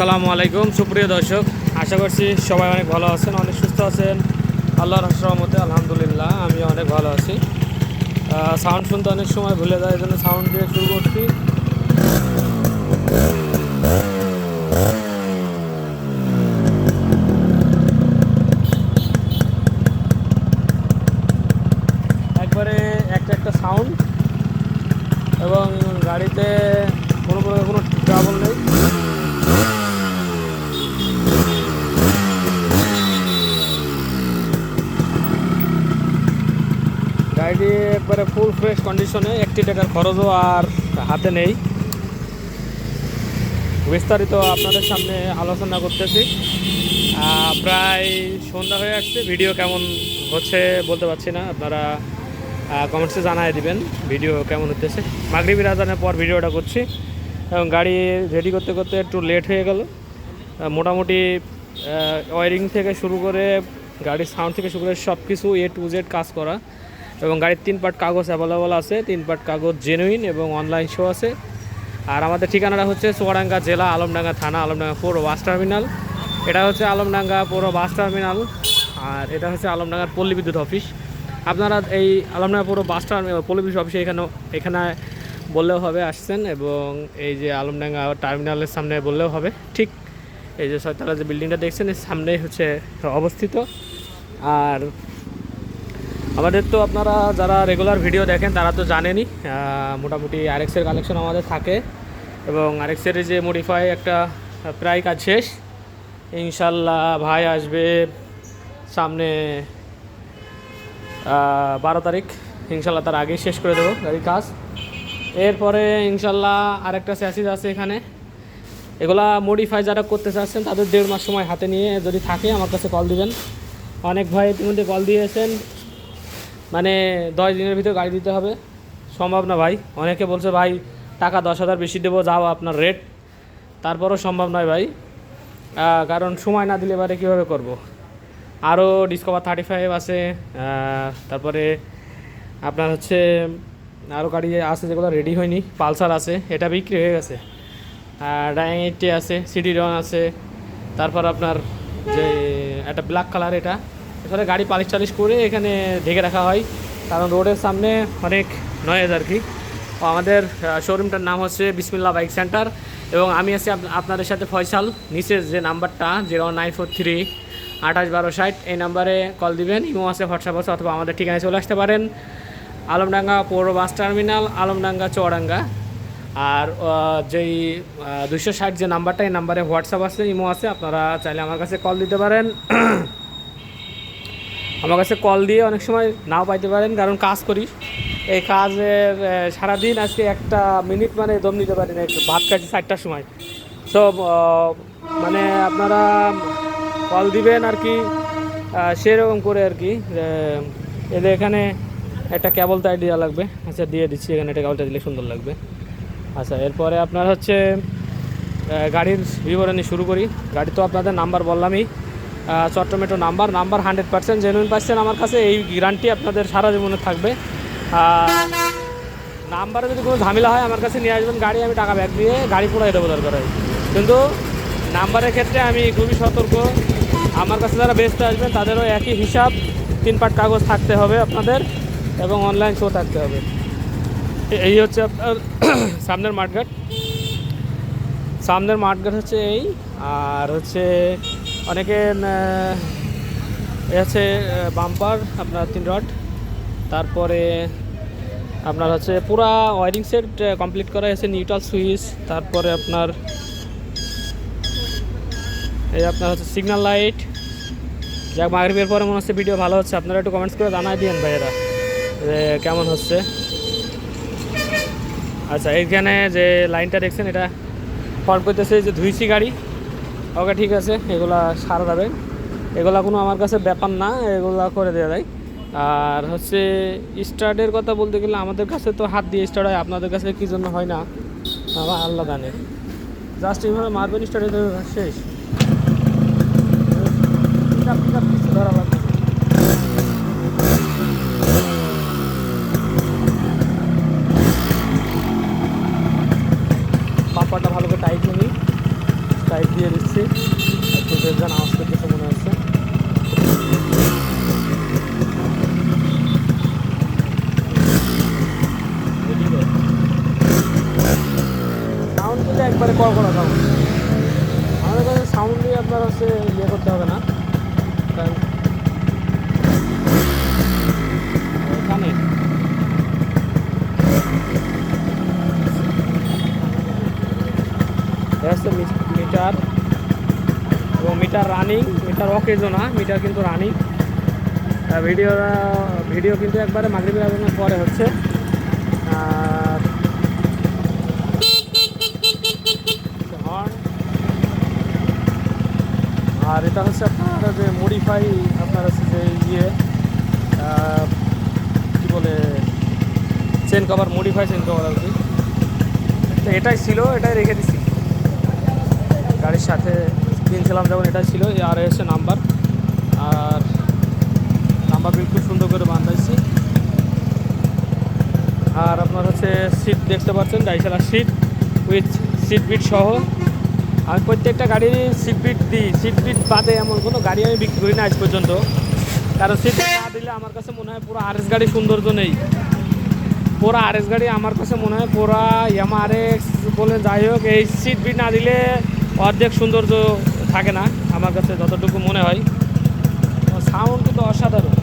আসসালামু আলাইকুম, সুপ্রিয় দর্শক, আশা করছি সবাই অনেক ভালো আছেন, অনেক সুস্থ আছেন। আল্লাহর রহমতে, আলহামদুলিল্লাহ আমি অনেক ভালো আছি। সাউন্ড শুনতে অনেক সময় ভুলে যায়, এই জন্য সাউন্ড দিয়ে শুরু করছি। একবারে একটা একটা সাউন্ড এবং গাড়িতে কোনো প্রকার কোনো ট্রাবল নেই। গাড়িটি একবারে ফুল ফ্রেশ কন্ডিশনে একটি টাকার খরচও আর হাতে নেই। বিস্তারিত আপনাদের সামনে আলোচনা করতেছি। প্রায় সন্ধ্যা হয়ে আসছে ভিডিও কেমন হচ্ছে বলতে পারছি না। আপনারা কমেন্টসে জানাই দিবেন ভিডিও কেমন হতেছে মাগরিবি রাজানের পর ভিডিওটা করছি। এবং গাড়ি রেডি করতে করতে একটু লেট হয়ে গেল। মোটামুটি ওয়ারিং থেকে শুরু করে গাড়ির সাউন্ড থেকে শুরু করে সব কিছু এ টু জেড কাজ করা। এবং গাড়ির তিন পার্ট কাগজ অ্যাভেলেবল আছে, তিন পার্ট কাগজ জেনুইন এবং অনলাইন শো আছে। আর আমাদের ঠিকানাটা হচ্ছে চুয়াডাঙ্গা জেলা আলমডাঙ্গা থানা, আলমডাঙ্গা পৌর বাস টার্মিনাল। এটা হচ্ছে আলমডাঙ্গা পৌর বাস টার্মিনাল। আর এটা হচ্ছে আলমডাঙ্গার পল্লী বিদ্যুৎ অফিস। আপনারা এই আলমডাঙ্গা পৌর বাস টার্মিনাল পল্লী বিদ্যুৎ অফিসে এখানে এখানে বললেও হবে আসছেন এবং এই যে আলমডাঙ্গা টার্মিনালের সামনে বললেও হবে। ঠিক এই যে ছয়তলা যে বিল্ডিংটা দেখছেন, এর সামনেই হচ্ছে অবস্থিত। আর আমাদের তো আপনারা যারা রেগুলার ভিডিও দেখেন, তারা তো জানেনই মোটামুটি আরএক্সের কালেকশন আমাদের থাকে এবং আরএক্সের যে মডিফাই একটা প্রায় কাজ শেষ। ইনশাল্লাহ ভাই আসবে সামনে বারো তারিখ। ইনশাল্লাহ তার আগেই শেষ করে দেবো গাড়ির কাজ। এরপরে ইনশাল্লাহ আরেকটা স্যাসিস আছে এখানে। এগুলা মডিফাই যারা করতে চাচ্ছেন, তাদের দেড় মাস সময় হাতে নিয়ে যদি থাকে, আমার কাছে কল দিবেন। অনেক ভাই ইতিমধ্যে কল দিয়েছেন। মানে দশ দিনের ভিতরে গাড়ি দিতে হবে। সম্ভব না ভাই। অনেকে বলছে, ভাই, টাকা দশ হাজার বেশি দেবো, যাও আপনার রেট তারপরও সম্ভব নয় ভাই। কারণ সময় না দিলে এবারে কীভাবে করব। আরও ডিসকভার থার্টি ফাইভ আছে তারপরে আপনার হচ্ছে আরও গাড়ি আছে যেগুলো রেডি হয়নি। পালসার আছে, এটা বিক্রি হয়ে গেছে। ডাইং এইটটি আছে সিডি রন আছে। তারপর আপনার যে একটা ব্ল্যাক কালার এটা এখানে গাড়ি পালিশ টালিশ করে এখানে ঢেকে রাখা হয়। কারণ রোডের সামনে অনেক নয়েজ আর কি। আমাদের শোরুমটার নাম হচ্ছে বিসমিল্লা বাইক সেন্টার এবং আমি আছি আপ- আপনাদের সাথে ফয়সাল। নিচের যে নাম্বারটা জিরো নাইন ফোর থ্রি আঠাশ বারো ষাট, এই নাম্বারে কল দিবেন। ইমো আছে হোয়াটসঅ্যাপ আছে অথবা আমাদের ঠিকানায় চলে আসতে পারেন। আলমডাঙ্গা পৌর বাস টার্মিনাল, আলমডাঙ্গা চুয়াডাঙ্গা আর যেই দুশো ষাট যে নাম্বারটা, এই নাম্বারে হোয়াটসঅ্যাপ আছে, ইমো আছে, আপনারা চাইলে আমার কাছে কল দিতে পারেন। আমার কাছে কল দিয়ে অনেক সময় নাও পাইতে পারেন, কারণ কাজ করি। এই কাজের সারাদিন আজকে একটা মিনিট মানে দম নিতে পারি না, একটু ভাত খাচ্ছি চারটার সময়। সব মানে আপনারা কল দিবেন আর কি সেরকম করে আর কি এদের এখানে একটা কেবল তাই দেওয়া লাগবে। আচ্ছা দিয়ে দিচ্ছি, এখানে একটা কেবলটা দিলে সুন্দর লাগবে। আচ্ছা এরপরে আপনার হচ্ছে গাড়ির বিবরণী শুরু করি। গাড়ি তো আপনাদের নাম্বার বললামই। চট্টমেটো number number hundred percent genuine পাচ্ছেন আমার কাছে। এই গ্যারান্টি আপনাদের সারা জীবনে থাকবে। নাম্বারে যদি কোনো ঝামেলা হয় আমার কাছে নিয়ে আসবেন, গাড়ি আমি টাকা ব্যাগ দিয়ে গাড়ি পুরাই দেবো দরকার হয়। কিন্তু নাম্বারের ক্ষেত্রে আমি খুবই সতর্ক। আমার কাছে যারা বেচতে আসবেন, তাদেরও একই হিসাব, তিন পাট কাগজ থাকতে হবে আপনাদের এবং অনলাইন শো থাকতে হবে। এই হচ্ছে আপনার সামনের মাঠঘাট। সামনের মাঠঘাট হচ্ছে এই, আর হচ্ছে অনেকে হচ্ছে বাম্পার, আপনার তিন রড। তারপরে আপনার হচ্ছে পুরা ওয়ারিং সেট কমপ্লিট করা হয়েছে, নিউট্রাল সুইচ, তারপরে আপনার এই আপনার হচ্ছে সিগন্যাল লাইট যাক মাগরিবের পরে মনে হচ্ছে ভিডিও ভালো হচ্ছে। আপনারা একটু কমেন্টস করে জানাই দিন ভাইয়েরা যে কেমন হচ্ছে। আচ্ছা এইখানে যে লাইনটা দেখছেন, এটা ফল্ট করতেছে যে ধুইছি গাড়ি। ওকে, ঠিক আছে, এগুলা সারা যাবে। এগুলা কোনো আমার কাছে ব্যাপার না, এগুলা করে দেওয়া যায়। আর হচ্ছে স্টার্টের কথা বলতে গেলে আমাদের কাছে তো হাত দিয়ে স্টার্ট হয়, আপনাদের কাছে কী জন্য হয় না? আমার আল্লাহ জানে। জাস্ট এইভাবে মারবেন স্টার্ট শেষ Pick up, pick up, কিছু ধরা লাগবে না। বাম্পারটা ভালো করে টাইট নিই টাইট দিয়ে দিচ্ছি একটু বেলজান আওয়াজ করতেছে মনে হচ্ছে সাউন্ড কিন্তু একবারে কল করা সাউন্ড আমাদের কাছে সাউন্ড দিয়ে আপনার হচ্ছে ইয়ে করতে হবে না। হচ্ছে মি- মিটার এবং মিটার রানিং মিটার অকেজও না মিটার কিন্তু রানিং ভিডিও ভিডিও কিন্তু একবারে মাগরিবের আজানের পরে হচ্ছে আর হর্ন আর এটা হচ্ছে আপনার যে মডিফাই আপনার হচ্ছে যে ইয়ে কী বলে chain cover modify chain cover আর কি। তো এটাই ছিল, এটাই রেখে দিছি। গাড়ির সাথে কিনছিলাম যখন এটাই ছিল আর এসে নাম্বার আর নাম্বার বিল খুব সুন্দর করে বান্ধাইছি আর আপনার হচ্ছে সিট দেখতে পাচ্ছেন ডাইসালা সিট উইথ সিট বিট সহ। আমি প্রত্যেকটা গাড়ির সিট বিট দিই। সিট বিট বাদে এমন কোনো গাড়ি আমি বিক্রি করি না আজ পর্যন্ত। কারণ সিট না দিলে আমার কাছে মনে হয় পুরো আরএস গাড়ি সৌন্দর্য নেই। পুরো আরএস গাড়ি আমার কাছে মনে হয় পুরা ইয়ামা আরএক্স বলে যাই হোক, এই সিট বিট না দিলে অর্ধেক সৌন্দর্য থাকে না আমার কাছে যতটুকু মনে হয়। সাউন্ড কিন্তু অসাধারণ।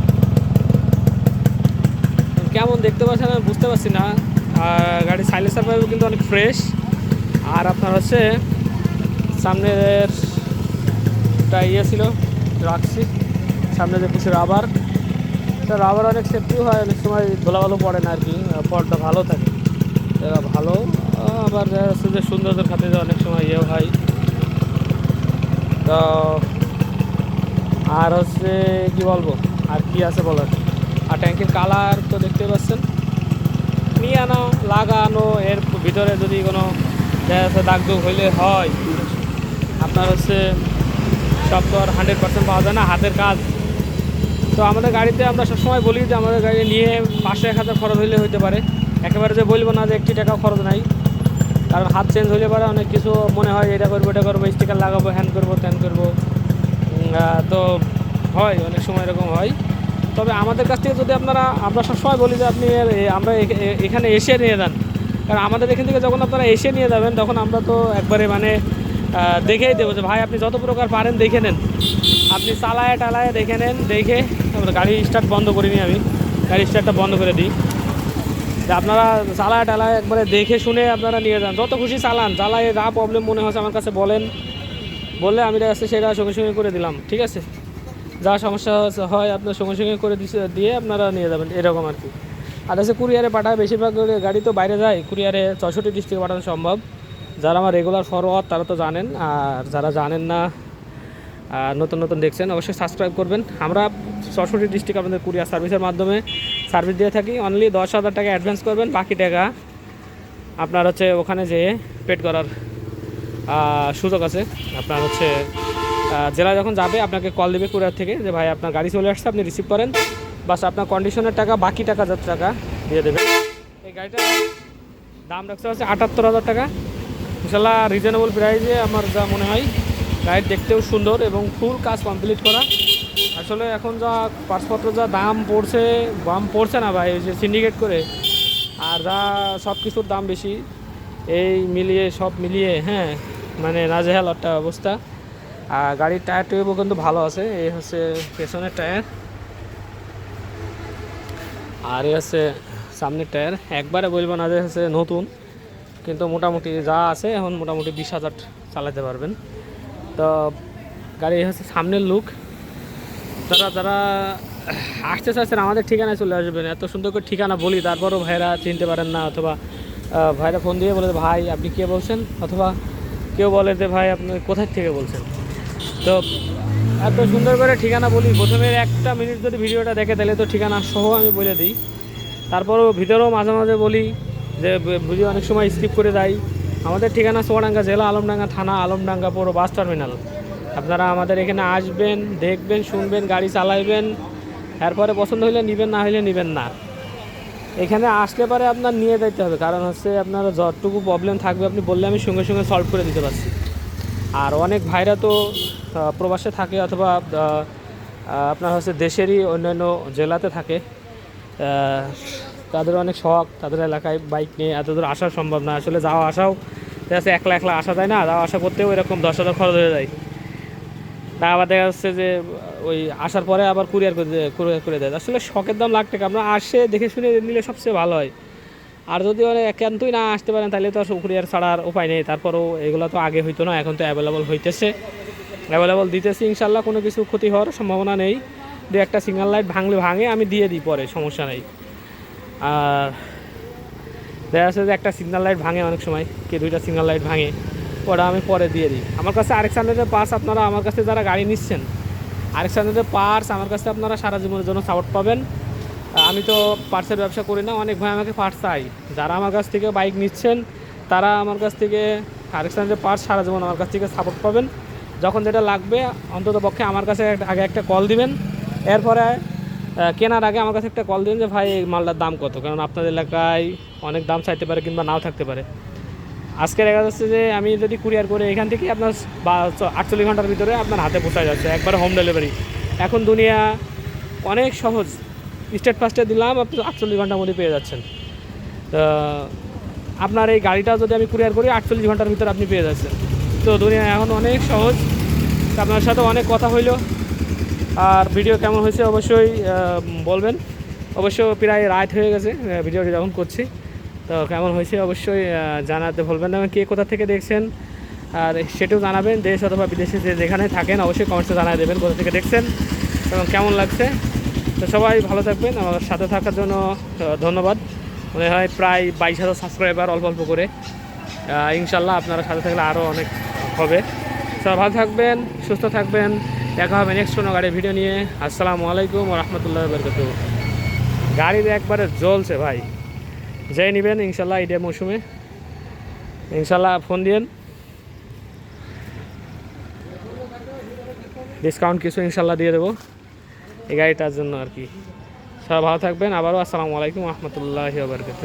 কেমন দেখতে পাচ্ছেন আমি বুঝতে পারছি না। গাড়ির সাইলেন্সার পাইপও কিন্তু অনেক ফ্রেশ আর আপনার হচ্ছে সামনের একটা ইয়ে ছিল, রাখছি। সামনে যে কিছু রাবার এটা রাবার অনেক সেফটিও হয়, অনেক সময় ধোলা ভালো পড়ে না আর কি পরটা ভালো থাকে। এটা ভালো আবার যাচ্ছে যে সৌন্দর্যের খাতে অনেক সময় ইয়েও হয়। তো আর হচ্ছে, কি বলব? আর কি আছে বলার? আর ট্যাঙ্কির কালার তো দেখতে পাচ্ছেন। নিয়ে আনো, লাগানো, এর ভিতরে যদি কোনো দাগ দুগ হইলে হয়। আপনার হচ্ছে সব তো আর হান্ড্রেড পার্সেন্ট পাওয়া যায় না, হাতের কাজ। তো আমাদের গাড়িতে আমরা সবসময় বলি যে আমাদের গাড়ি নিয়ে পাঁচশো, এক হাজার খরচ হইলে হইতে পারে। একেবারে যে বলব না যে একটি টাকা খরচ নাই। কারণ হাত চেঞ্জ হইলে পারে অনেক কিছু মনে হয় এটা করব এটা করব স্টিকার লাগাবো হ্যান করব ত্যান করব। তো হয়, অনেক সময় এরকম হয়। তবে আমাদের কাছ থেকে যদি আপনারা, আমরা সবসময় বলি যে আপনি আমরা এখানে এসে নিয়ে যান। কারণ আমাদের এখান থেকে যখন আপনারা এসে নিয়ে যাবেন, তখন আমরা তো একবারে মানে দেখেই দেবো যে ভাই, আপনি যত প্রকার পারেন দেখে নেন। আপনি চালায় টালায় দেখে নেন, দেখে তারপরে গাড়ি স্টার্ট বন্ধ করিনি আমি। গাড়ি স্টার্টটা বন্ধ করে দিই। যে আপনারা চালায় টালায় একবারে দেখে শুনে আপনারা নিয়ে যান। যত খুশি চালান, চালায় যা প্রবলেম মনে হচ্ছে আমার কাছে বলেন। বললে আমি যাচ্ছে সেটা সঙ্গে সঙ্গে করে দিলাম, ঠিক আছে? যা সমস্যা হয় আপনার সঙ্গে সঙ্গে করে দিয়ে আপনারা নিয়ে যাবেন, এরকম আর কি। আর আছে কুরিয়ারে পাঠায়, বেশিরভাগ গাড়ি তো বাইরে যায়। কুরিয়ারে চৌষট্টি ডিস্ট্রিক্টে পাঠানো সম্ভব। যারা আমার রেগুলার ফরওয়ার্ড তারা তো জানেন, আর যারা জানেন না নতুন নতুন দেখছেন, অবশ্যই সাবস্ক্রাইব করবেন। আমরা চৌষট্টি ডিস্ট্রিক্ট আপনাদের কুরিয়ার সার্ভিসের মাধ্যমে সার্ভিস দিয়ে থাকি। অনলি দশ হাজার টাকা অ্যাডভান্স করবেন, বাকি টাকা আপনার হচ্ছে ওখানে যেয়ে পেড করার সুযোগ আছে। আপনার হচ্ছে জেলা যখন যাবে, আপনাকে কল দেবে কুরিয়ার থেকে যে, ভাই, আপনার গাড়ি চলে আসছে, আপনি রিসিভ করেন। বাস আপনার কন্ডিশনের টাকা, বাকি টাকা যত টাকা, দিয়ে দেবেন এই গাড়িটার দাম রাখতে হচ্ছে আটাত্তর হাজার টাকা। ইনশাল্লাহ রিজনেবল প্রাইসে আমার যা মনে হয় গাড়ি দেখতেও সুন্দর এবং ফুল কাজ কমপ্লিট করা। আসলে এখন যা পাসপত্র যা দাম পড়ছে দাম পড়ছে না ভাই, ওই যে সিন্ডিকেট করে। আর যা সব কিছুর দাম বেশি, এই মিলিয়ে, সব মিলিয়ে হ্যাঁ মানে নাজেহাল একটা অবস্থা। আর গাড়ির টায়ার টিউবও কিন্তু ভালো আছে, এই হচ্ছে পেছনের টায়ার আর এই হচ্ছে সামনের টায়ার একবারে বলব না যে হচ্ছে নতুন। কিন্তু মোটামুটি যা আছে, এখন মোটামুটি বিশ হাজার চালাতে পারবেন। তো গাড়ি হচ্ছে সামনের লুক যারা যারা আসতে চাচ্ছেন, আমাদের ঠিকানায় চলে আসবেন। এত সুন্দর করে ঠিকানা বলি, তারপরও ভাইরা চিনতে পারেন না, অথবা ভাইরা ফোন দিয়ে বলে ভাই, আপনি কে বলছেন? অথবা কেউ বলে যে, ভাই, আপনি কোথায় থেকে বলছেন? তো এত সুন্দর করে ঠিকানা বলি প্রথমে একটা মিনিট যদি ভিডিওটা দেখে, তাহলে তো ঠিকানা সহ আমি বলে দিই। তারপরও ভিতরেও মাঝে মাঝে বলি যে ব- ভিডিও অনেক সময় স্কিপ করে দেয় আমাদের ঠিকানা সোয়াডাঙ্গা জেলা আলমডাঙ্গা থানা আলমডাঙ্গা পৌর বাস টার্মিনাল আপনারা আমাদের এখানে আসবেন, দেখবেন, শুনবেন, গাড়ি চালাইবেন। এরপরে পছন্দ হইলে নেবেন, না হইলে নেবেন না। এখানে আসলে পরে আপনার নিয়ে যেতে হবে, কারণ হচ্ছে আপনার যতটুকু প্রবলেম থাকবে আপনি বললে আমি সঙ্গে সঙ্গে সলভ করে দিতে পারছি। আর অনেক ভাইরা তো প্রবাসে থাকে অথবা আপনার হচ্ছে দেশেরই অন্যান্য জেলাতে থাকে। তাদের অনেক শখ, তাদের এলাকায় বাইক নিয়ে এত দূর আসা সম্ভব না। আসলে যাওয়া আসাও, দেখা যাচ্ছে একলা একলা আসা যায় না, যাওয়া আসা করতেও এরকম দশ হাজার খরচ হয়ে যায়। তা আবার দেখা যাচ্ছে যে, ওই আসার পরে আবার কুরিয়ার করে কুরিয়ার করে দেয়। আসলে শখের দাম লাখ টাকা আপনার আসে দেখে শুনে নিলে সবচেয়ে ভালো হয়। আর যদি মানে একান্তই না আসতে পারেন, তাহলে তো আর কুরিয়ার ছাড়ার উপায় নেই। তারপরেও এগুলো তো আগে হইতো না, এখন তো অ্যাভেলেবল হইতেছে। অ্যাভেলেবল দিতেছি ইনশাল্লাহ কোনো কিছু ক্ষতি হওয়ার সম্ভাবনা নেই। দু একটা সিগন্যাল লাইট ভাঙলে ভাঙে, আমি দিয়ে দিই পরে, সমস্যা নেই। আর দেখা যাচ্ছে যে একটা সিগনাল লাইট ভাঙে অনেক সময়, কে দুইটা সিগনাল লাইট ভাঙে, ওটা আমি পরে দিয়ে দিই। আমার কাছে আরেক হান্ড্রেডের পার্স আপনারা আমার কাছে যারা গাড়ি নিচ্ছেন আরেক হান্ড্রেডের পার্স আমার কাছে আপনারা সারা জীবনের জন্য সাপোর্ট পাবেন। আমি তো পার্সের ব্যবসা করি না, অনেক ভাই আমাকে পার্টস চাই। যারা আমার কাছ থেকে বাইক নিচ্ছেন, তারা আমার কাছ থেকে আরেক হান্ড্রেডের পার্স সারা জীবন আমার কাছ থেকে সাপোর্ট পাবেন। যখন যেটা লাগবে অন্তত পক্ষে আমার কাছে আগে একটা কল দিবেন। এরপরে কেনার আগে আমার কাছে একটা কল দিন যে, ভাই মালটার দাম কত? কারণ আপনাদের এলাকায় অনেক দাম চাইতে পারে কিংবা নাও থাকতে পারে। আজকে দেখা যাচ্ছে যে, আমি যদি কুরিয়ার করে এখান থেকে আপনার আটচল্লিশ ঘণ্টার ভিতরে আপনার হাতে পৌঁছায় যাচ্ছে, একবারে হোম ডেলিভারি এখন দুনিয়া অনেক সহজ। স্টেট ফার্স্টে দিলাম, আপনি আটচল্লিশ ঘণ্টার মধ্যে পেয়ে যাচ্ছেন। তো, আপনার এই গাড়িটা যদি আমি কুরিয়ার করি, আটচল্লিশ ঘণ্টার ভিতরে আপনি পেয়ে যাচ্ছেন। তো, দুনিয়া এখন অনেক সহজ। আপনার সাথে অনেক কথা হইল। আর ভিডিও কেমন হয়েছে অবশ্যই বলবেন। অবশ্য প্রায় রাত হয়ে গেছে ভিডিওটি যখন করছি। তো কেমন হয়েছে অবশ্যই জানাতে ভুলবেন না। কে কোথা থেকে দেখছেন, আর সেটাও জানাবেন। দেশ অথবা বিদেশে যে যেখানে থাকেন, অবশ্যই কমেন্টসে জানিয়ে দেবেন কোথা থেকে দেখছেন এবং কেমন লাগছে। তো সবাই ভালো থাকবেন। আমার সাথে থাকার জন্য ধন্যবাদ। মনে হয় প্রায় বাইশ হাজার সাবস্ক্রাইবার অল্প অল্প করে। ইনশাল্লাহ আপনারা সাথে থাকলে আরও অনেক হবে। সবাই ভালো থাকবেন, সুস্থ থাকবেন। দেখা হবে নেক্সট কোনো গাড়ির ভিডিও নিয়ে। আসসালামু আলাইকুম রহমতুল্লাহ বরকত গাড়ির একবারে জ্বলছে ভাই। যেই নেবেন ইনশাল্লাহ ঈদের মৌসুমে। ইনশাল্লাহ ফোন দিয়েন। ডিসকাউন্ট কিছু ইনশাল্লাহ দিয়ে দেবো। এই গাড়িটার জন্য আর কি। সবাই ভালো থাকবেন। আবারও আসসালামু আলাইকুম রহমতুল্লাহ বরকত